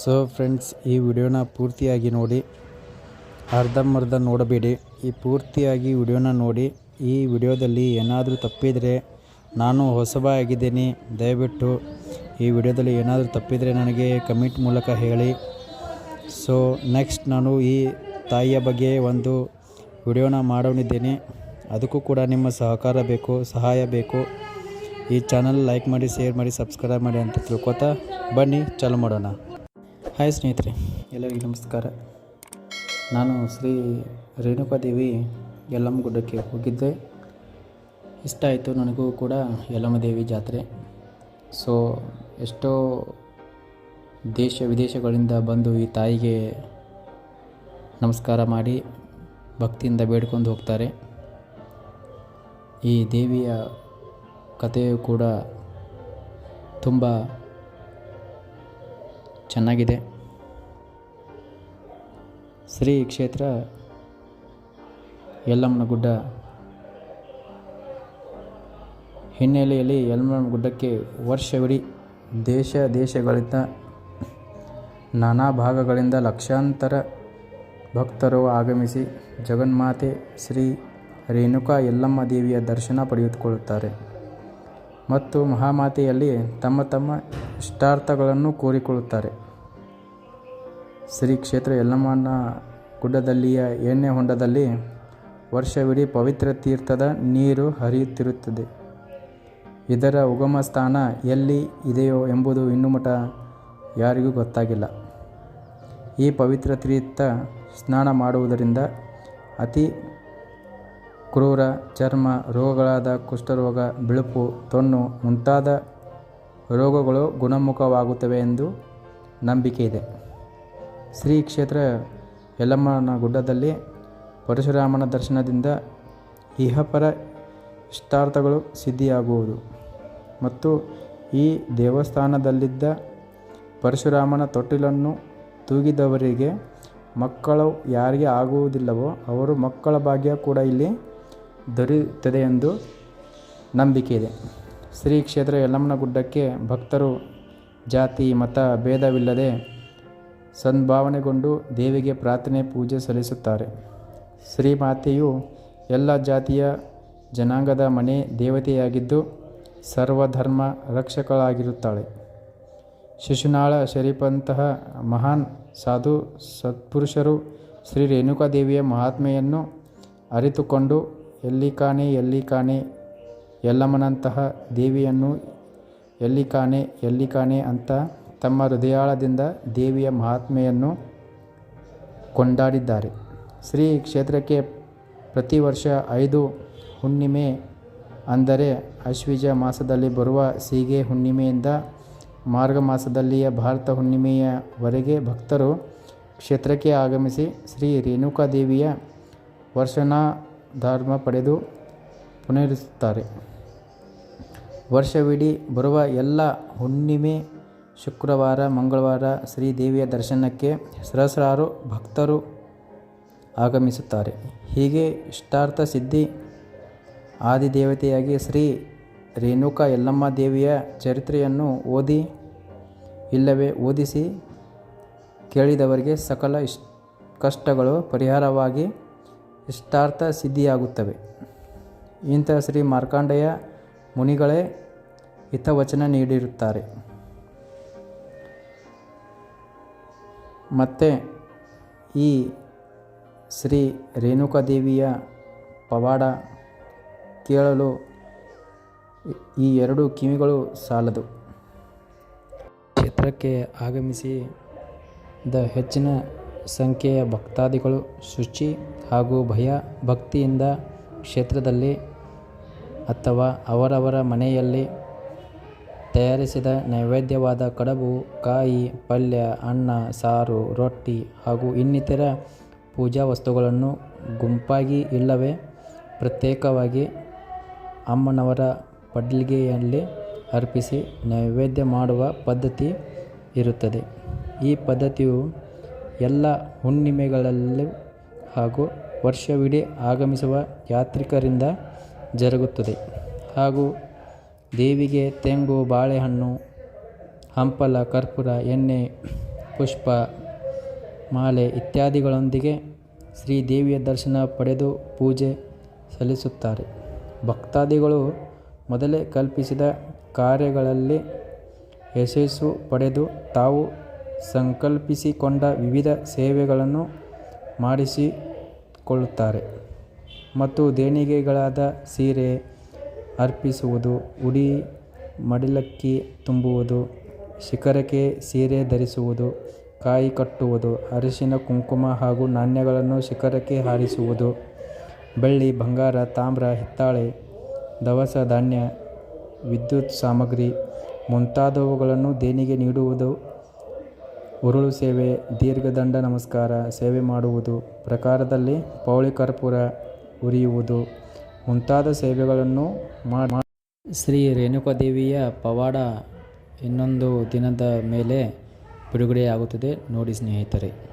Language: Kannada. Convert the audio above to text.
ಸೊ ಫ್ರೆಂಡ್ಸ್ ಈ ವಿಡಿಯೋನ ಪೂರ್ತಿಯಾಗಿ ನೋಡಿ ಅರ್ಧಂಬರ್ಧ ನೋಡಬೇಡಿ. ಈ ಪೂರ್ತಿಯಾಗಿ ವಿಡಿಯೋನ ನೋಡಿ, ಈ ವಿಡಿಯೋದಲ್ಲಿ ಏನಾದರೂ ತಪ್ಪಿದರೆ ನಾನು ಹೊಸಬಾಗಿದ್ದೀನಿ. ದಯವಿಟ್ಟು ಈ ವಿಡಿಯೋದಲ್ಲಿ ಏನಾದರೂ ತಪ್ಪಿದರೆ ನನಗೆ ಕಮೆಂಟ್ ಮೂಲಕ ಹೇಳಿ. ಸೊ ನೆಕ್ಸ್ಟ್ ನಾನು ಈ ತಾಯಿಯ ಬಗ್ಗೆ ಒಂದು ವಿಡಿಯೋನ ಮಾಡೋನಿದ್ದೇನೆ. ಅದಕ್ಕೂ ಕೂಡ ನಿಮ್ಮ ಸಹಕಾರ ಬೇಕು, ಸಹಾಯ ಬೇಕು. ಈ ಚಾನಲ್ ಲೈಕ್ ಮಾಡಿ, ಶೇರ್ ಮಾಡಿ, ಸಬ್ಸ್ಕ್ರೈಬ್ ಮಾಡಿ ಅಂತ ತಿಳ್ಕೊತಾ ಬನ್ನಿ. ಚಾಲು ಮಾಡೋಣ. ಹಾಯ್ ಸ್ನೇಹಿತರೆ. ಎಲ್ಲರಿಗೂ ನಮಸ್ಕಾರ. ನಾನು ಶ್ರೀ ರೇಣುಕಾದೇವಿ ಯಲ್ಲಮ್ಮ ಗುಡ್ಡಕ್ಕೆ ಹೋಗಿದ್ದೆ. ಇಷ್ಟ ಆಯಿತು ನನಗೂ ಕೂಡ ಯಲ್ಲಮ್ಮ ದೇವಿ ಜಾತ್ರೆ. ಸೊ ಎಷ್ಟೋ ದೇಶ ವಿದೇಶಗಳಿಂದ ಬಂದು ಈ ತಾಯಿಗೆ ನಮಸ್ಕಾರ ಮಾಡಿ ಭಕ್ತಿಯಿಂದ ಬೇಡ್ಕೊಂಡು ಹೋಗ್ತಾರೆ. ಈ ದೇವಿಯ ಕಥೆಯು ಕೂಡ ತುಂಬ ಚೆನ್ನಾಗಿದೆ. ಶ್ರೀ ಕ್ಷೇತ್ರ ಯಲ್ಲಮ್ಮನ ಗುಡ್ಡ ಹಿನ್ನೆಲೆಯಲ್ಲಿ ಯಲ್ಲಮ್ಮನ ಗುಡ್ಡಕ್ಕೆ ವರ್ಷವಿಡೀ ದೇಶ ದೇಶಗಳಿಂದ ನಾನಾ ಭಾಗಗಳಿಂದ ಲಕ್ಷಾಂತರ ಭಕ್ತರು ಆಗಮಿಸಿ ಜಗನ್ಮಾತೆ ಶ್ರೀ ರೇಣುಕಾ ಯಲ್ಲಮ್ಮ ದೇವಿಯ ದರ್ಶನ ಪಡೆದುಕೊಳ್ಳುತ್ತಾರೆ. ಮತ್ತು ಮಹಾಮಾತೆಯಲ್ಲಿ ತಮ್ಮ ತಮ್ಮ ಇಷ್ಟಾರ್ಥಗಳನ್ನು ಕೋರಿಕೊಳ್ಳುತ್ತಾರೆ. ಶ್ರೀ ಕ್ಷೇತ್ರ ಯಲ್ಲಮ್ಮನ ಗುಡ್ಡದಲ್ಲಿಯ ಎಣ್ಣೆ ಹೊಂಡದಲ್ಲಿ ವರ್ಷವಿಡೀ ಪವಿತ್ರ ತೀರ್ಥದ ನೀರು ಹರಿಯುತ್ತಿರುತ್ತದೆ. ಇದರ ಉಗಮ ಸ್ಥಾನ ಎಲ್ಲಿ ಇದೆಯೋ ಎಂಬುದು ಇನ್ನು ಮಠ ಯಾರಿಗೂ ಗೊತ್ತಾಗಿಲ್ಲ. ಈ ಪವಿತ್ರ ತೀರ್ಥ ಸ್ನಾನ ಮಾಡುವುದರಿಂದ ಅತಿ ಕ್ರೂರ, ಚರ್ಮ ರೋಗಗಳಾದ ಕುಷ್ಠರೋಗ, ಬಿಳುಪು, ತೊನ್ನು ಮುಂತಾದ ರೋಗಗಳು ಗುಣಮುಖವಾಗುತ್ತವೆ ಎಂದು ನಂಬಿಕೆ ಇದೆ. ಶ್ರೀ ಕ್ಷೇತ್ರ ಯಲ್ಲಮ್ಮನ ಗುಡ್ಡದಲ್ಲಿ ಪರಶುರಾಮನ ದರ್ಶನದಿಂದ ಇಹಪರ ಇಷ್ಟಾರ್ಥಗಳು ಸಿದ್ಧಿಯಾಗುವುದು ಮತ್ತು ಈ ದೇವಸ್ಥಾನದಲ್ಲಿದ್ದ ಪರಶುರಾಮನ ತೊಟ್ಟಿಲನ್ನು ತೂಗಿದವರಿಗೆ ಮಕ್ಕಳು ಯಾರಿಗೆ ಆಗುವುದಿಲ್ಲವೋ ಅವರು ಮಕ್ಕಳ ಭಾಗ್ಯ ಕೂಡ ಇಲ್ಲಿ ದೊರೆಯುತ್ತದೆ ಎಂದು ನಂಬಿಕೆ ಇದೆ. ಶ್ರೀ ಕ್ಷೇತ್ರ ಯಲ್ಲಮ್ಮನ ಗುಡ್ಡಕ್ಕೆ ಭಕ್ತರು, ಜಾತಿ, ಮತ ಭೇದವಿಲ್ಲದೆ ಸದ್ಭಾವನೆಗೊಂಡು ದೇವಿಗೆ ಪ್ರಾರ್ಥನೆ, ಪೂಜೆ ಸಲ್ಲಿಸುತ್ತಾರೆ. ಶ್ರೀಮಾತೆಯು ಎಲ್ಲ ಜಾತಿಯ ಜನಾಂಗದ ಮನೆ ದೇವತೆಯಾಗಿದ್ದು ಸರ್ವಧರ್ಮ ರಕ್ಷಕಳಾಗಿರುತ್ತಾಳೆ. ಶಿಶುನಾಳ ಶರೀಫಂತಹ ಮಹಾನ್ ಸಾಧು ಸತ್ಪುರುಷರು ಶ್ರೀ ರೇಣುಕಾದೇವಿಯ ಮಹಾತ್ಮೆಯನ್ನು ಅರಿತುಕೊಂಡು ಎಲ್ಲಿ ಕಾಣೆ ಎಲ್ಲಿ ಕಾಣೆ, ಯಲ್ಲಮ್ಮನಂತಹ ದೇವಿಯನ್ನು ಎಲ್ಲಿ ಕಾಣೆ ಎಲ್ಲಿ ಕಾಣೆ ಅಂತ ತಮ್ಮ ಹೃದಯಾಳದಿಂದ ದೇವಿಯ ಮಹಾತ್ಮೆಯನ್ನು ಕೊಂಡಾಡಿದ್ದಾರೆ. ಶ್ರೀ ಕ್ಷೇತ್ರಕ್ಕೆ ಪ್ರತಿ ವರ್ಷ ಐದು ಹುಣ್ಣಿಮೆ ಅಂದರೆ ಅಶ್ವಿಜ ಮಾಸದಲ್ಲಿ ಬರುವ ಸೀಗೆ ಹುಣ್ಣಿಮೆಯಿಂದ ಮಾರ್ಗ ಮಾಸದಲ್ಲಿಯ ಭಾರತ ಹುಣ್ಣಿಮೆಯವರೆಗೆ ಭಕ್ತರು ಕ್ಷೇತ್ರಕ್ಕೆ ಆಗಮಿಸಿ ಶ್ರೀ ರೇಣುಕಾದೇವಿಯ ವರ್ಷಾಧಾರ್ಮ ಪಡೆದು ಪುನರಿಸುತ್ತಾರೆ ವರ್ಷವಿಡೀ ಬರುವ ಎಲ್ಲ ಹುಣ್ಣಿಮೆ, ಶುಕ್ರವಾರ, ಮಂಗಳವಾರ ಶ್ರೀದೇವಿಯ ದರ್ಶನಕ್ಕೆ ಸಹಸ್ರಾರು ಭಕ್ತರು ಆಗಮಿಸುತ್ತಾರೆ. ಹೀಗೆ ಇಷ್ಟಾರ್ಥ ಸಿದ್ಧಿ ಆದಿದೇವತೆಯಾಗಿ ಶ್ರೀ ರೇಣುಕಾ ಯಲ್ಲಮ್ಮ ದೇವಿಯ ಚರಿತ್ರೆಯನ್ನು ಓದಿ, ಇಲ್ಲವೇ ಓದಿಸಿ ಕೇಳಿದವರಿಗೆ ಸಕಲ ಇಷ್, ಕಷ್ಟಗಳು ಪರಿಹಾರವಾಗಿ ಇಷ್ಟಾರ್ಥ ಸಿದ್ಧಿಯಾಗುತ್ತವೆ. ಇಂಥ ಶ್ರೀ ಮಾರ್ಕಾಂಡೆಯ ಮುನಿಗಳೇ ಹಿತವಚನ ನೀಡಿರುತ್ತಾರೆ. ಮತ್ತು ಈ ಶ್ರೀ ರೇಣುಕಾದೇವಿಯ ಪವಾಡ ಕೇಳಲು ಈ ಎರಡು ಕಿವಿಗಳು ಸಾಲದು. ಕ್ಷೇತ್ರಕ್ಕೆ ಆಗಮಿಸಿ ದ ಹೆಚ್ಚಿನ ಸಂಖ್ಯೆಯ ಭಕ್ತಾದಿಗಳು ಶುಚಿ ಹಾಗೂ ಭಯ ಭಕ್ತಿಯಿಂದ ಕ್ಷೇತ್ರದಲ್ಲಿ ಅಥವಾ ಅವರವರ ಮನೆಯಲ್ಲಿ ತಯಾರಿಸಿದ ನೈವೇದ್ಯವಾದ ಕಡಬು, ಕಾಯಿ, ಪಲ್ಯ, ಅನ್ನ, ಸಾರು, ರೊಟ್ಟಿ ಹಾಗೂ ಇನ್ನಿತರ ಪೂಜಾ ವಸ್ತುಗಳನ್ನು ಗುಂಪಾಗಿ ಇಲ್ಲವೇ? ಪ್ರತ್ಯೇಕವಾಗಿ ಅಮ್ಮನವರ ಪಡ್ಲಿಗೆಯಲ್ಲಿ ಅರ್ಪಿಸಿ ನೈವೇದ್ಯ ಮಾಡುವ ಪದ್ಧತಿ ಇರುತ್ತದೆ. ಈ ಪದ್ಧತಿಯು ಎಲ್ಲ ಹುಣ್ಣಿಮೆಗಳಲ್ಲೂ ಹಾಗೂ ವರ್ಷವಿಡೀ ಆಗಮಿಸುವ ಯಾತ್ರಿಕರಿಂದ ಜರುಗುತ್ತದೆ. ಹಾಗೂ ದೇವಿಗೆ ತೆಂಗು, ಬಾಳೆಹಣ್ಣು, ಹಂಪಲ, ಕರ್ಪೂರ, ಎಣ್ಣೆ, ಪುಷ್ಪ, ಮಾಲೆ ಇತ್ಯಾದಿಗಳೊಂದಿಗೆ ಶ್ರೀದೇವಿಯ ದರ್ಶನ ಪಡೆದು ಪೂಜೆ ಸಲ್ಲಿಸುತ್ತಾರೆ. ಭಕ್ತಾದಿಗಳು ಮೊದಲೇ ಕಲ್ಪಿಸಿದ ಕಾರ್ಯಗಳಲ್ಲಿ ಯಶಸ್ಸು ಪಡೆದು ತಾವು ಸಂಕಲ್ಪಿಸಿಕೊಂಡ ವಿವಿಧ ಸೇವೆಗಳನ್ನು ಮಾಡಿಸಿಕೊಳ್ಳುತ್ತಾರೆ. ಮತ್ತು ದೇಣಿಗೆಗಳಾದ ಸೀರೆ ಅರ್ಪಿಸುವುದು, ಉಡಿ ಮಡಿಲಕ್ಕಿ ತುಂಬುವುದು, ಶಿಖರಕ್ಕೆ ಸೀರೆ ಧರಿಸುವುದು, ಕಾಯಿ ಕಟ್ಟುವುದು, ಅರಿಶಿನ, ಕುಂಕುಮ ಹಾಗೂ ನಾಣ್ಯಗಳನ್ನು ಶಿಖರಕ್ಕೆ ಹಾರಿಸುವುದು, ಬೆಳ್ಳಿ, ಬಂಗಾರ, ತಾಮ್ರ, ಹಿತ್ತಾಳೆ, ದವಸ ಧಾನ್ಯ, ವಿದ್ಯುತ್ ಸಾಮಗ್ರಿ ಮುಂತಾದವುಗಳನ್ನು ದೇಣಿಗೆ ನೀಡುವುದು ಉರುಳು ಸೇವೆ, ದೀರ್ಘದಂಡ ನಮಸ್ಕಾರ ಸೇವೆ ಮಾಡುವುದು, ಪ್ರಕಾರದಲ್ಲಿ ಪೌಳಿ ಕರ್ಪೂರ ಉರಿಯುವುದು, ಮುಂತಾದ ಸೇವೆಗಳನ್ನು ಮಾಡಿ ಶ್ರೀ ರೇಣುಕಾದೇವಿಯ ಪವಾಡ ಇನ್ನೊಂದು ದಿನದ ಮೇಲೆ ಬಿಡುಗಡೆಯಾಗುತ್ತದೆ. ನೋಡಿ ಸ್ನೇಹಿತರೆ.